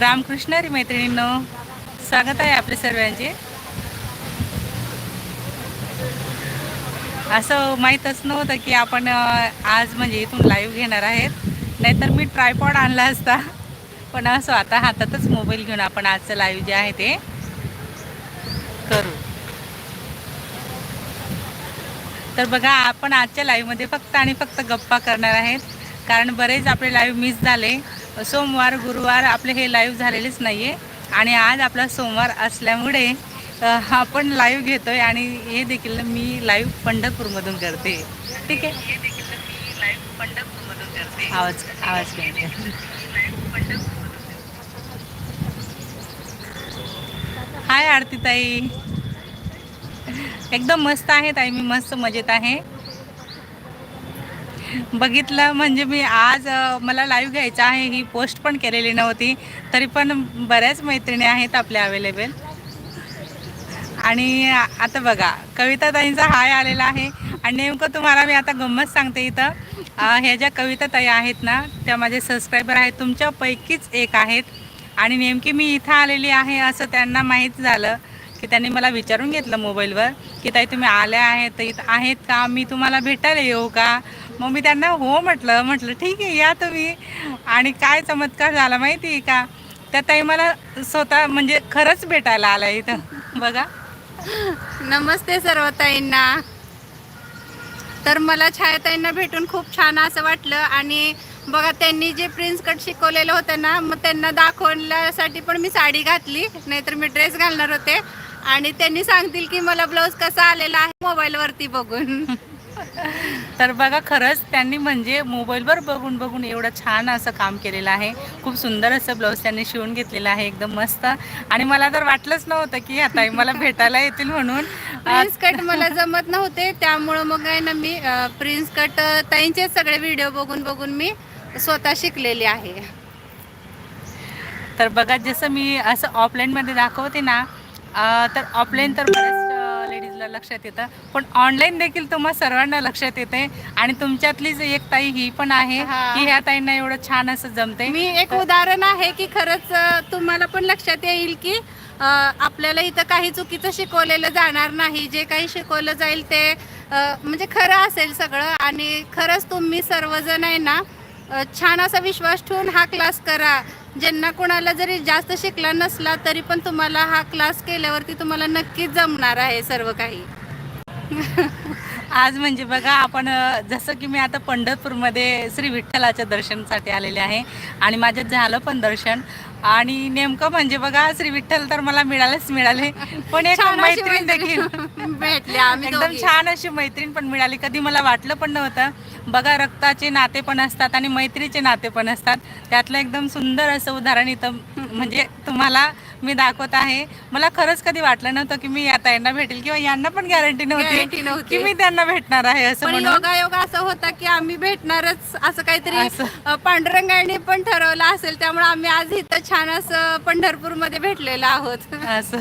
रामकृष्ण रे मैत्रिणींनो स्वागत आहे आपल्या सर्वांचे. असं माहीतच नव्हतं की आपण आज म्हणजे इथून लाईव्ह घेणार आहेत. नाहीतर मी ट्रायपॉड आणला असता. पण असं आता हातातच मोबाईल घेऊन आपण आजचं लाईव्ह जे आहे ते करू. तर बघा आपण आजच्या लाईव्हमध्ये फक्त आणि फक्त गप्पा करणार आहेत. कारण बरेच आपले लाईव्ह मिस झाले. सोमवार गुरुवार आपले हे लाईव्ह झालेलेच नाही आहे आणि आज आपला सोमवार असल्यामुळे आपण लाईव्ह घेतोय आणि हे देखील मी लाईव्ह पंढरपूरमधून करते. ठीक आहे? हे देखील मी लाईव्ह पंढरपूरमधून करते. आवाज आवाज हाय आरती ताई एकदम मस्त आहे ताई मी मस्त मजेत आहे. बघितलं म्हणजे मी आज मला लाईव्ह घ्यायचा आहे. ही पोस्ट पण केलेली नव्हती. तरी पण बऱ्याच मैत्रिणी आहेत आपल्या अवेलेबल आणि आता बघा कविता ताईंचा हाय आलेला आहे. आणि नेमकं तुम्हाला मी आता गंमत सांगते इथं. ह्या ज्या कविता ताई आहेत ना त्या माझे सबस्क्रायबर आहेत. तुमच्यापैकीच एक आहेत. आणि नेमकी मी इथं आलेली आहे असं त्यांना माहीत झालं. की त्यांनी मला विचारून घेतलं मोबाईलवर की ताई तुम्ही आल्या आहेत तर इथं आहेत का? मी तुम्हाला भेटायला येऊ का? मग मी त्यांना हो म्हटलं म्हटलं ठीक आहे या तुम्ही. आणि काय चमत्कार झाला माहिती आहे का? त्या ताई मला स्वतः म्हणजे खरंच भेटायला आला इथं. बघा. नमस्ते सर्व ताईंना. तर मला छायाताईंना भेटून खूप छान असं वाटलं आणि बघा त्यांनी जे प्रिन्स कट शिकवलेलं होतं ना मग त्यांना दाखवण्यासाठी पण मी साडी घातली नाहीतर मी ड्रेस घालणार होते. आणि त्यांनी सांगतील की मला ब्लाऊज कसा आलेला आहे मोबाईलवरती बघून. तर बघा खरंच त्यांनी म्हणजे मोबाईलवर बघून बघून एवढं छान असं काम केलेलं आहे. खूप सुंदर असं ब्लाऊज त्यांनी शिवून घेतलेलं आहे एकदम मस्त. आणि मला तर वाटलंच नव्हतं की आता मला भेटायला येतील म्हणून. प्रिन्स कट मला जमत नव्हते त्यामुळं मग आहे ना मी प्रिन्स कट ताईंचेच सगळे व्हिडिओ बघून बघून मी स्वतः शिकलेली आहे. तर बघा जसं मी असं ऑफलाईनमध्ये दाखवते ना तर ऑफलाईन तर बऱ्याच लेडीजला लक्षात येतं. पण ऑनलाईन देखील तुम्हा सर्वांना लक्षात येते. आणि तुमच्यातलीच एक ताई ही पण आहे. की ह्या ताईंना एवढं छान असं जमते मी एक उदाहरण आहे की खरंच तुम्हाला पण लक्षात येईल की आपल्याला इथं काही चुकीचं शिकवलेलं जाणार नाही. जे काही शिकवलं जाईल ते म्हणजे खरं असेल सगळं. आणि खरंच तुम्ही सर्वजण आहे ना छान असा विश्वास ठेवून हा क्लास करा. ज्यांना कोणाला जरी जास्त शिकला नसला तरी पण तुम्हाला हा क्लास केल्यावरती तुम्हाला नक्कीच जमणार आहे सर्व काही. आज म्हणजे बघा आपण जसं की मी आता पंढरपूरमध्ये श्री विठ्ठलाच्या दर्शनासाठी आलेले आहे आणि माझ्यात झालं पण दर्शन आणि नेमकं म्हणजे बघा श्री विठ्ठल तर मला मिळालेच मिळाले. पण एक मैत्रीण देखील. एकदम. छान अशी मैत्रीण पण मिळाली. कधी मला वाटलं पण नव्हतं. बघा रक्ताचे नाते पण असतात आणि मैत्रीचे नाते पण असतात. त्यातलं एकदम सुंदर असं उदाहरण इथं म्हणजे तुम्हाला मी दाखवत आहे. मला खरंच कधी वाटलं नव्हतं की मी या ताईंना भेटेल किंवा यांना पण गॅरंटी नव्हती. की मी त्यांना भेटणार आहे असं पण म्हणून. योगा योगा असं होता की आम्ही भेटणारच असं काहीतरी पांडुरंगाने पण ठरवलं असेल. त्यामुळे आम्ही आज इथं छान असं पंढरपूरमध्ये भेटलेलं आहोत. असं.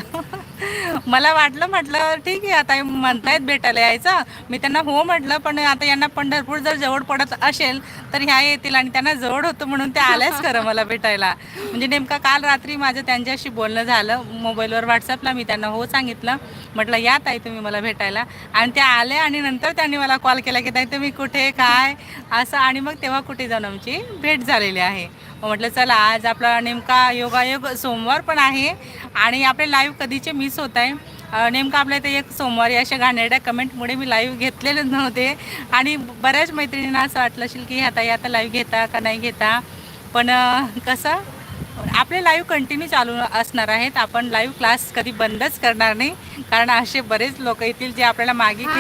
मला वाटलं म्हटलं ठीक आहे आता म्हणतायत भेटायला यायचं. मी त्यांना हो म्हटलं पण आता यांना पंढरपूर जर जवळ पडत असेल तर ह्या येतील आणि त्यांना जवळ होतं म्हणून ते आल्याच खरं मला भेटायला. म्हणजे नेमका काल रात्री माझं त्यांच्याशी बोलणं झालं. मोबाईलवर व्हॉट्सअपला मी त्यांना हो सांगितलं. म्हटलं या ताई तुम्ही मला भेटायला. आणि त्या आल्या आणि नंतर त्यांनी मला कॉल केला की ताई तुम्ही कुठे? काय? असं. आणि मग तेव्हा कुठे जाऊन आमची भेट झालेली आहे. म्हटलं चला आज आपला नेमका योगायोग सोमवार पण आहे आणि आपले लाईव्ह कधीचे मिस होत आहे. नेमका आपल्या इथे एक सोमवारी अशा घाणेरड्या कमेंटमुळे मी लाईव्ह घेतलेले नव्हते आणि बऱ्याच मैत्रिणींना असं वाटलं असेल की आता आता लाईव्ह घेता का नाही घेता? पण कसं? आपले लाईव्ह कंटिन्यू चालू असणार आहेत. आपण लाईव्ह क्लास कधी बंदच करणार नाही. कारण असे बरेच लोक येतील जे आपल्याला मागे हा,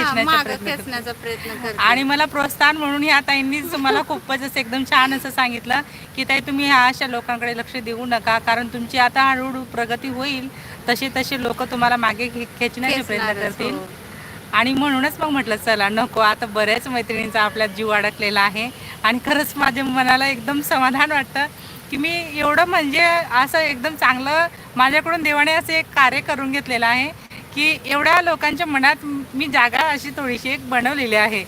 खेचण्याचा प्रयत्न आणि मला प्रोत्साहन म्हणून ह्या ताईंनीच मला खूपच असं एकदम छान असं सांगितलं की ताई तुम्ही ह्या अशा लोकांकडे लक्ष देऊ नका. कारण तुमची आता हळूहळू प्रगती होईल. तसे तसे लोक तुम्हाला मागे खे- खेचण्याचे प्रयत्न खेचणारच, करतील. हो. आणि म्हणूनच मग म्हटलं चला नको. आता बऱ्याच मैत्रिणींचा आपल्यात जीव अडकलेला आहे. आणि खरंच माझ्या मनाला एकदम समाधान वाटतं. की मी एवढं म्हणजे असं एकदम चांगलं माझ्याकडून देवाने असं एक कार्य करून घेतलेलं आहे की एवढ्या लोकांच्या मनात मी जागा अशी थोडीशी एक बनवलेली आहे.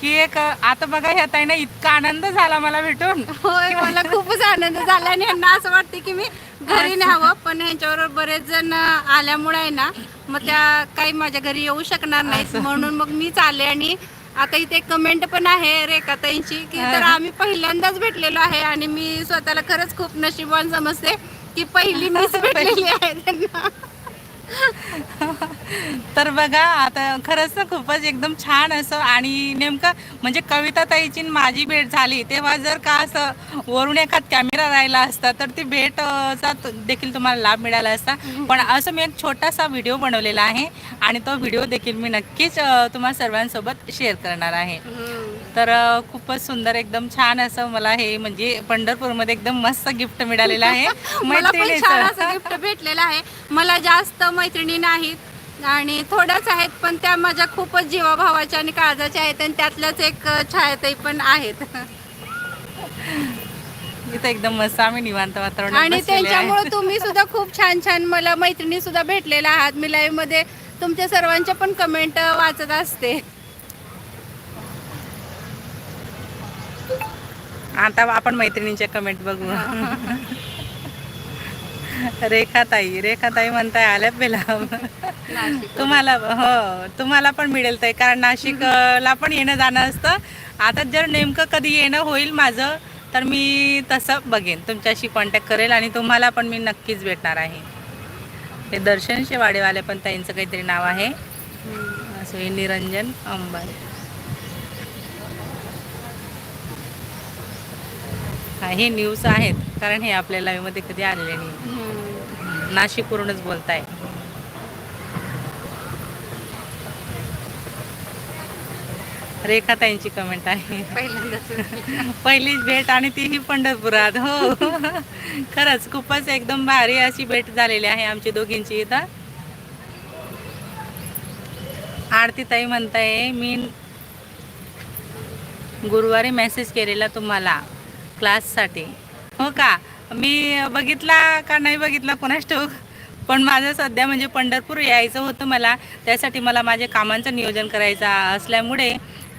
की एक आता बघा ह्या ताईना इतका आनंद झाला मला भेटून. होय मला खूपच आनंद झाला आणि यांना असं वाटतं की मी घरी न्यावं पण ह्यांच्याबरोबर बरेच जण आल्यामुळे आहे ना मग त्या काही माझ्या घरी येऊ शकणार नाहीत म्हणून मग मीच आले आणि आता इथे कमेंट पण आहे रेखाताईंची की तर आम्ही पहिल्यांदाच भेटलेलो आहे आणि मी स्वतःला खरंच खूप नशीबवान समजते की पहिली मीच भेटलेली आहे त्यांना. तर बघा आता खरंच ना खूपच एकदम छान असं आणि नेमकं म्हणजे कविता ताईची माझी भेट झाली तेव्हा जर का असं वरून एखाद कॅमेरा राहिला असता तर ती भेट चा देखील तुम्हाला लाभ मिळाला असता. पण असं मी एक छोटासा व्हिडिओ बनवलेला आहे आणि तो व्हिडिओ देखील मी नक्कीच तुम्हाला तुम्हा सर्वांसोबत शेअर करणार आहे. तर खूपच सुंदर एकदम छान असं मला हे म्हणजे पंढरपूरमध्ये एकदम मस्त गिफ्ट मिळालेलं आहे. मला पण छान मैत्रिणीचं. असं गिफ्ट भेटलेलं आहे. मला जास्त मैत्रिणी नाहीत आणि थोड्याच आहेत पण त्या माझ्या खूपच जीवाभावाच्या आणि काळजाच्या आहेत आणि त्यातल्याच एक अ, छायाताई पण आहेत. इथं एकदम मस्त आम्ही निवांत वातावरण आणि त्यांच्यामुळे तुम्ही सुद्धा खूप छान छान मला मैत्रिणी सुद्धा भेटलेल्या आहात. मी लाईव्हमध्ये तुमच्या सर्वांच्या पण कमेंट वाचत असते. आता आपण मैत्रिणींच्या कमेंट बघू. रेखाताई रेखाताई म्हणताय आल्या पेला तुम्हाला हो तुम्हाला पण मिळेल ताई कारण नाशिकला पण येणं जाणं असतं. आता जर नेमकं कधी येणं होईल माझं तर मी तसं बघेन. तुमच्याशी कॉन्टॅक्ट करेल आणि तुम्हाला पण मी नक्कीच भेटणार आहे. हे दर्शन शेवाडेवाले पण ताईंचं काहीतरी नाव आहे. असं हे निरंजन अंबारी हा हे न्यूज आहेत कारण हे आपल्या लाईव्हमध्ये कधी आलेले नाही. नाशिकवरूनच बोलताय. रेखाताईंची कमेंट आहे. पहिलीच भेट आणि तीही पंढरपुरात हो. खरंच खूपच एकदम भारी अशी भेट झालेली आहे आमची दोघींची इथं. आरती ताई म्हणताय मी गुरुवारी मेसेज केलेला तुम्हाला. क्लाससाठी. हो का? मी बघितला का नाही बघितला कोणाच ठाऊक? पण माझं सध्या म्हणजे पंढरपूर यायचं होतं मला. त्यासाठी मला माझ्या कामांचं नियोजन करायचं असल्यामुळे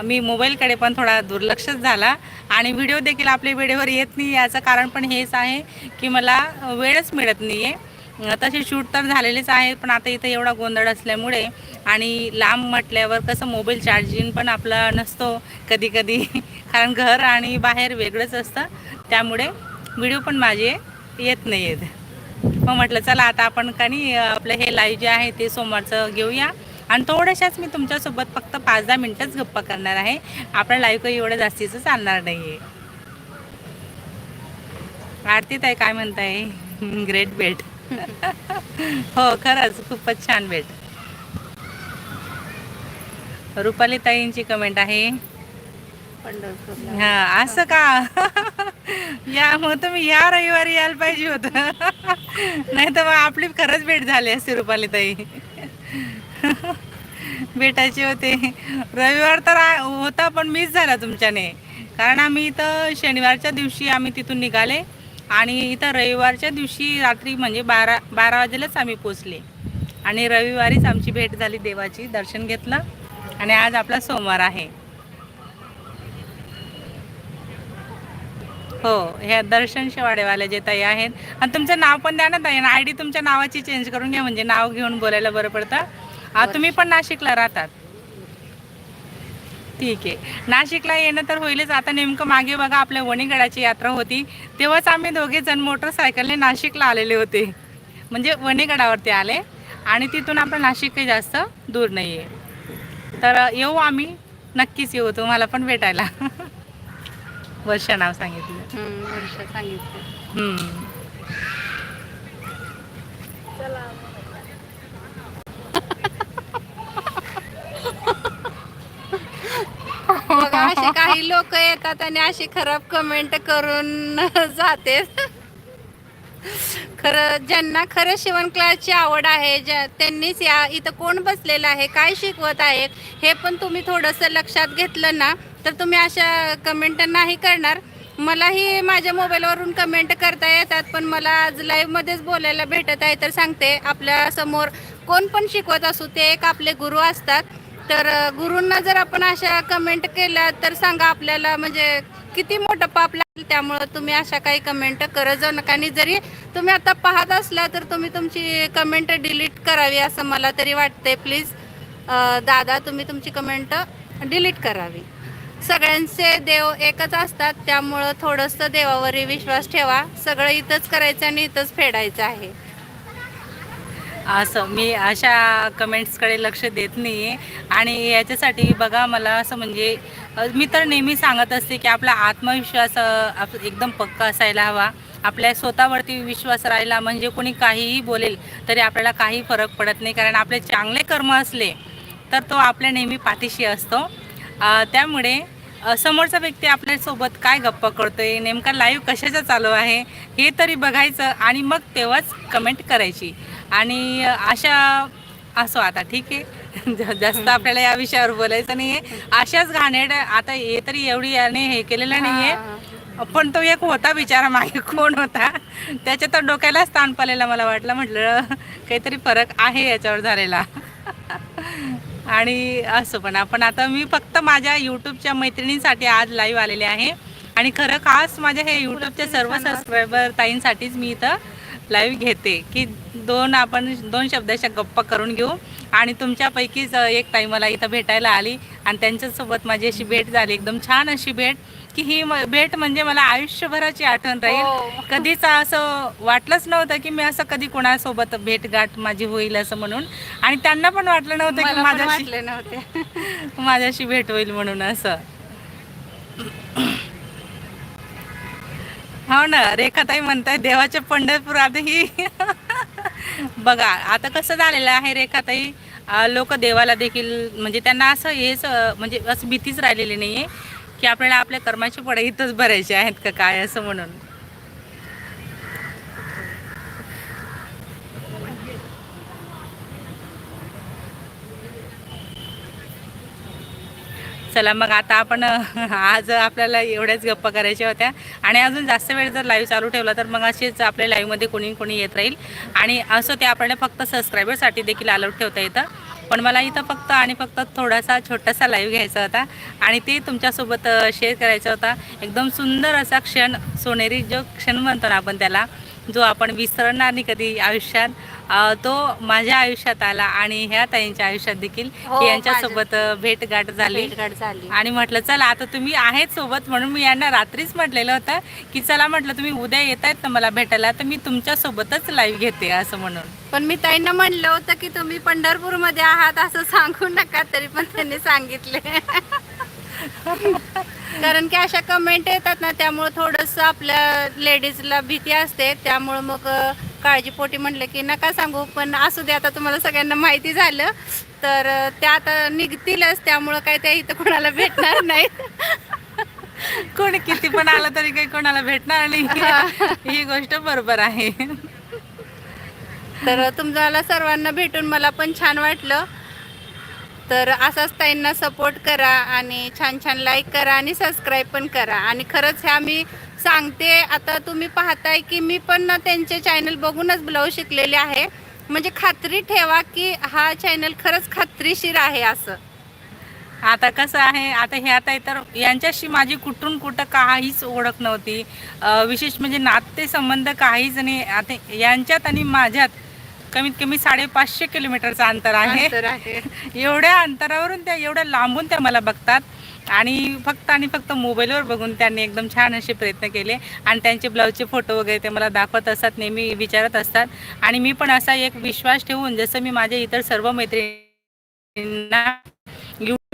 मी मोबाईलकडे पण थोडा दुर्लक्षच झाला. आणि व्हिडिओ देखील आपल्या वेळेवर येत नाही याचं कारण पण हेच आहे की मला वेळच मिळत नाही आहे तसे शूट तर झालेलेच आहे पण आता इथं एवढा गोंधळ असल्यामुळे आणि लांब म्हटल्यावर कसं मोबाईल चार्जिंग पण आपला नसतो कधी कधी कारण घर आणि बाहेर वेगळंच असतं. त्यामुळे व्हिडिओ पण माझे येत नाही आहेत मग म्हटलं चला आता आपण काही आपलं हे लाईव्ह जे आहे ते सोमवारचं घेऊया. आणि थोड्याशाच मी तुमच्यासोबत फक्त पाच दहा मिनटंच गप्पा करणार आहे. आपलं लाईव्ह काही एवढं जास्तीचं चालणार नाही आहे आरतीत आहे काय म्हणताय? ग्रेट बेट हो खरंच खूपच छान बेट रुपाली ताईंची कमेंट आहे. पंढरपूरला. हा असं का? या मग तुम्ही या रविवारी यायला पाहिजे होतं. नाही तर मग आपली खरंच भेट झाली असते रुपाली ताई. भेटायचे होते. रविवार तर होता पण मिस झाला तुमच्याने. कारण आम्ही इथं शनिवारच्या दिवशी आम्ही तिथून निघाले आणि इथं रविवारच्या दिवशी रात्री म्हणजे बारा बारा वाजेलाच आम्ही पोचले आणि रविवारीच आमची भेट झाली देवाची दर्शन घेतलं. आणि आज आपला सोमवार आहे. हो हे दर्शन शेवाडेवाले जे ताई आहेत. आणि तुमचं नाव पण द्या ना ताई आय डी तुमच्या नावाची चेंज करून घ्या म्हणजे नाव घेऊन बोलायला बरं पडतं. आ, तुम्ही पण नाशिकला राहतात. ठीक आहे. नाशिकला येणं तर होईलच. आता नेमकं मागे बघा आपल्या वणीगडाची यात्रा होती. तेव्हाच आम्ही दोघे जण मोटरसायकलने नाशिकला आलेले होते. म्हणजे वणीगडावरती आले. आणि तिथून आपलं नाशिक काही जास्त दूर नाही आहे तर येऊ आम्ही. नक्कीच येऊ. तुम्हाला पण भेटायला. वर्षा नाव सांगितलं. हम्म, वर्ष सांगितलं. हम्म. असे काही लोक येतात आणि अशी खराब कमेंट करून जाते. खरं ज्यांना खरं शिवण क्लासची आवड आहे ज्या त्यांनीच या इथं कोण बसलेलं आहे काय शिकवत आहे हे पण तुम्ही थोडंसं लक्षात घेतलं ना तर तुम्ही अशा कमेंट नाही करणार. मलाही माझ्या मोबाईलवरून कमेंट करता येतात पण मला आज लाईव्हमध्येच बोलायला भेटत आहे तर सांगते. आपल्यासमोर कोण पण शिकवत असू ते एक आपले गुरु असतात. तर गुरूंना जर आपण अशा कमेंट केल्या तर सांगा आपल्याला म्हणजे किती मोठं पाप लागेल. त्यामुळं तुम्ही अशा काही कमेंट करत जाऊ नका. आणि जरी तुम्ही आता पाहत असला तर तुम्ही तुमची कमेंट डिलीट करावी असं मला तरी वाटते प्लीज दादा तुम्ही तुमची कमेंट डिलीट करावी. सगळ्यांचे देव एकच असतात त्यामुळं थोडंसं देवावरही विश्वास ठेवा. सगळं इथंच करायचं आणि इथंच फेडायचं आहे. असं मी अशा कमेंट्सकडे लक्ष देत नाही आहे आणि याच्यासाठी बघा मला असं म्हणजे मी तर नेहमी सांगत असते की आपला आत्मविश्वास आप- एकदम पक्का असायला हवा. आपल्या स्वतःवरती विश्वास राहिला म्हणजे कोणी काहीही बोलेल तरी आपल्याला काही फरक पडत नाही. कारण आपले चांगले कर्म असले तर तो आपल्या नेहमी पाठीशी असतो. त्यामुळे समोरचा व्यक्ती आपल्यासोबत काय गप्पा करतोय नेमका लाईव्ह कशाचा चालू आहे हे तरी बघायचं आणि मग तेव्हाच कमेंट करायची. आणि अशा असो आता ठीक आहे. जास्त आपल्याला या विषयावर बोलायचं नाही आहे अशाच घाणेड आता हे तरी एवढी याने हे केलेलं नाही आहे पण तो एक होता बिचारा मागे कोण होता? त्याच्या तर डोक्याला स्थान पालेला मला वाटलं. म्हटलं काहीतरी फरक आहे याच्यावर झालेला. आणि असं पण. आपण आता मी फक्त माझ्या यूट्यूबच्या मैत्रिणींसाठी आज लाईव्ह आलेले आहे. आणि खरं खास माझ्या हे यूट्यूबच्या सर्व सबस्क्रायबर ताईंसाठीच मी इथं लाईव्ह घेते. की दोन आपण दोन शब्दाच्या गप्पा करून घेऊ. आणि तुमच्यापैकीच एक ताई मला इथं भेटायला आली आणि त्यांच्यासोबत माझी अशी भेट झाली. एकदम छान अशी भेट की ही भेट म्हणजे मला आयुष्यभराची आठवण हो. राहील कधीच असं वाटलंच नव्हतं की मी असं कधी कोणासोबत भेटगाठ माझी होईल असं म्हणून. आणि त्यांना पण वाटलं नव्हतं की माझ्याशी वाटले नव्हते. माझ्याशी भेट होईल म्हणून असं. हो ना रेखाताई म्हणताय देवाच्या पंढरपुरात ही बघा आता कसं झालेलं आहे रेखाताई लोक देवाला देखील म्हणजे त्यांना असं हेच म्हणजे असं भीतीच राहिलेली नाही आहे की आपल्याला आपल्या कर्माचे पडे इथंच भरायचे आहेत का काय असं म्हणून. चला मग आता आपण आज आपल्याला एवढ्याच गप्पा करायच्या होत्या. आणि अजून जास्त वेळ जर लाईव्ह चालू ठेवला तर मग असेच आपल्या लाईव्हमध्ये कोणी कोणी येत राहील. आणि असं ते आपल्याला फक्त सबस्क्रायबरसाठी देखील अलर्ट ठेवता येतं. पण मला इथं फक्त आणि फक्त थोडासा छोटासा लाईव्ह घ्यायचा होता. आणि ते तुमच्यासोबत शेअर करायचा होता. एकदम सुंदर असा क्षण सोनेरी जो क्षण म्हणतो ना आपण त्याला जो आपण विसरणार नाही कधी आयुष्यात. तो माझ्या आयुष्यात आला आणि ह्या ताईंच्या आयुष्यात देखील हो, यांच्यासोबत भेटगाठ झाली. आणि म्हटलं चला आता तुम्ही आहेत सोबत म्हणून मी यांना रात्रीच म्हटलेलं होतं की चला म्हटलं तुम्ही उद्या येत आहेत ना मला भेटायला तर मी तुमच्यासोबतच लाईव्ह घेते असं म्हणून. पण मी ताईंना म्हणलं होतं की तुम्ही पंढरपूरमध्ये आहात असं सांगू नका तरी पण त्यांनी सांगितले. कारण की अशा कमेंट येतात ना त्यामुळे थोडस आपल्या लेडीजला भीती असते. त्यामुळे मग काळजीपोटी म्हटलं की नका सांगू. पण असू दे आता तुम्हाला सगळ्यांना माहिती झालं तर त्या आता निघतीलच. त्यामुळं काय त्या इथं कोणाला भेटणार नाही कोणी किती पण आलं तरी काही कोणाला भेटणार नाही. ही. गोष्ट बरोबर आहे. तर तुम्हाला सर्वांना भेटून मला पण छान वाटलं. तर असाच ताईंना सपोर्ट करा आणि छान छान लाईक करा आणि सबस्क्राईब पण करा. आणि खरंच ह्या मी सांगते आता तुम्ही पाहताय की मी पण ना त्यांचे चॅनल बघूनच ब्लाऊज शिकलेले आहे. म्हणजे खात्री ठेवा की हा चॅनल खरंच खात्रीशीर आहे असं. आता कसं आहे आता हे आता तर यांच्याशी माझी कुठून कुठं काहीच ओळख नव्हती. विशेष म्हणजे नातेसंबंध काहीच नाही. आता यांच्यात आणि माझ्यात कमीत कमी साडेपाचशे किलोमीटरचं अंतर आहे. अंतर आहे. एवढ्या अंतरावरून त्या एवढ्या लांबून त्या मला बघतात. आणि फक्त आणि फक्त मोबाईलवर बघून त्यांनी एकदम छान असे प्रयत्न केले. आणि त्यांचे ब्लाऊजचे फोटो वगैरे ते मला दाखवत असतात नेहमी विचारत असतात. आणि मी पण असा एक विश्वास ठेवून जसं मी माझ्या इतर सर्व मैत्रिणींना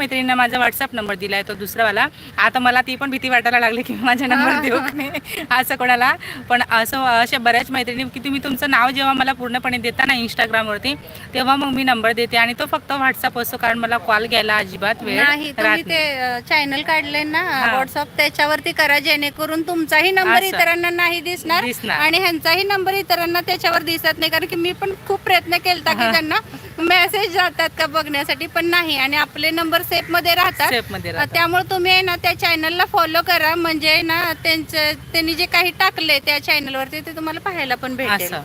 मैत्रिणींना माझा व्हॉट्सअप नंबर दिला आहे तो दुसरावाला आता मला ती पण भीती वाटायला लागली की माझा नंबर देऊ नाही असं कोणाला पण असं अशा बऱ्याच मैत्रिणी की तुम्ही तुमचं नाव जेव्हा मला पूर्णपणे देता ना इंस्टाग्रामवरती तेव्हा मग मी नंबर देते आणि तो फक्त व्हॉट्सअप असतो कारण मला कॉल घ्यायला अजिबात वेळ नाही तुम्ही ते. चॅनल काढले ना. व्हॉट्सअप त्याच्यावरती करा जेणेकरून तुमचाही नंबर असं. इतरांना नाही दिसणार दिसणार. आणि ह्यांचाही नंबर इतरांना त्याच्यावर दिसत नाही कारण की मी पण खूप प्रयत्न केलता की. त्यांना मेसेज जातात का बघण्यासाठी पण नाही आणि आपले नंबर सेफमध्ये राहतात. Safe मध्ये राहतात. त्यामुळे तुम्ही आहे ना त्या चॅनलला फॉलो करा. म्हणजे ना त्यांचं त्यांनी जे काही टाकले त्या चॅनलवरती ते तुम्हाला पाहायला पण भेटेल. असं.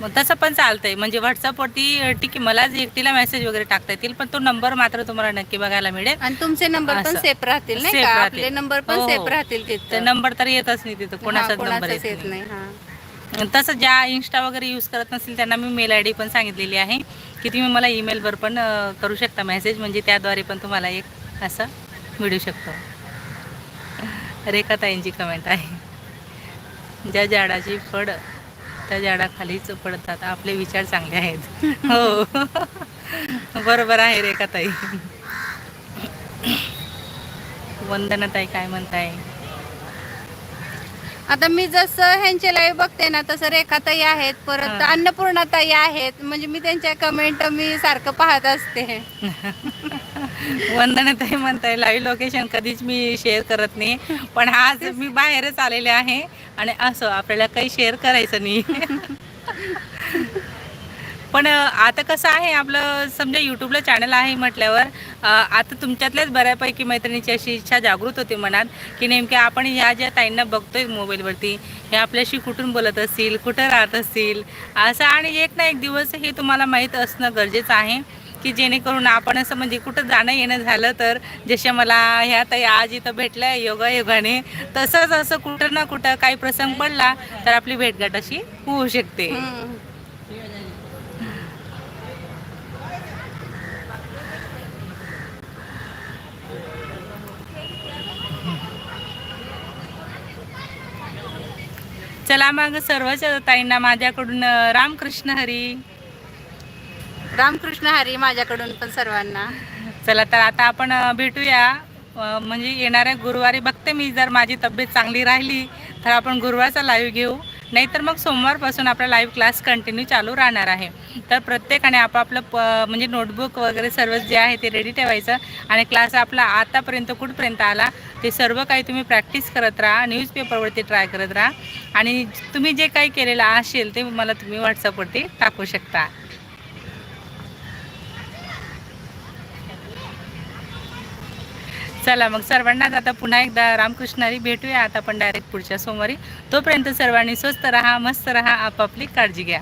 मग तसं पण चालतंय. म्हणजे व्हॉट्सअपवरती ठीक आहे मलाच एकटीला मेसेज वगैरे टाकता येतील पण तो नंबर मात्र तुम्हाला नक्की बघायला मिळेल. आणि तुमचे नंबर पण असं. सेफ राहतील नाही Safe का? राहतील. आपले नंबर पण हो, हो. सेफ राहतील ते तिथं नंबर तर येतच नाही तिथं. हा, कोणाचाच नंबर येत नाही. नाही हा. तसं ज्या इन्स्टा वगैरे यूज करत नसतील त्यांना मी मेल आय डी पण सांगितलेली आहे. की तुम्ही मला ईमेलवर पण करू शकता मेसेज म्हणजे त्याद्वारे पण तुम्हाला एक असं मिळू शकतो. रेखाताईंची कमेंट आहे. ज्या झाडाची फड त्या झाडाखालीच पडतात. आपले विचार चांगले आहेत. हो. बरोबर आहे रेखाताई. वंदनाताई काय म्हणताय? आता मी जसं ह्यांचे लाईव्ह बघते ना तसं रेखाताई आहेत परत. अन्नपूर्णाताई आहेत. म्हणजे मी त्यांच्या कमेंट मी सारखं पाहत असते. वंदनाताई म्हणताय लाईव्ह लोकेशन कधीच मी शेअर करत नाही. पण आज मी बाहेरच आलेले आहे आणि असं आपल्याला काही शेअर करायचं नाही. पण आता कसं आहे आपलं समजा यूट्यूबला चॅनल आहे म्हटल्यावर आता तुमच्यातल्याच बऱ्यापैकी मैत्रिणीची अशी इच्छा जागृत होती मनात की नेमक्या आपण या ज्या ताईंना बघतोय मोबाईलवरती हे आपल्याशी कुठून बोलत असतील कुठं राहत असतील असं आणि एक ना एक दिवस हे तुम्हाला माहीत असणं गरजेचं आहे की जेणेकरून आपण असं म्हणजे कुठं जाणं येणं झालं तर जसे मला ह्या ताई आज इथं भेटल्या योगा योगाने तसंच असं कुठं ना कुठं काही प्रसंग पडला तर आपली भेटघाट अशी होऊ शकते. चला मग सर्वच ताईंना माझ्याकडून रामकृष्ण हरी. रामकृष्ण हरी माझ्याकडून पण सर्वांना. चला तर आता आपण भेटूया. म्हणजे येणाऱ्या गुरुवारी बघते मी जर माझी तब्येत चांगली राहिली तर आपण गुरुवारचा लाईव्ह घेऊ. नाहीतर मग सोमवारपासून आपला लाईव्ह क्लास कंटिन्यू चालू राहणार आहे. तर प्रत्येकाने आपापलं प म्हणजे नोटबुक वगैरे सर्व जे आहे ते रेडी ठेवायचं आणि क्लास आपला आतापर्यंत कुठपर्यंत आला ते सर्व काही तुम्ही प्रॅक्टिस करत राहा न्यूजपेपरवरती ट्राय करत राहा. आणि तुम्ही जे काही केलेलं असेल ते मला तुम्ही व्हॉट्सअपवरती टाकू शकता. चला मग सर्वांनाच आता पुन्हा एकदा रामकृष्णारी भेटूया. आता आपण डायरेक्ट पुढच्या सोमवारी. तोपर्यंत सर्वांनी स्वस्त राहा मस्त राहा आपापली काळजी घ्या.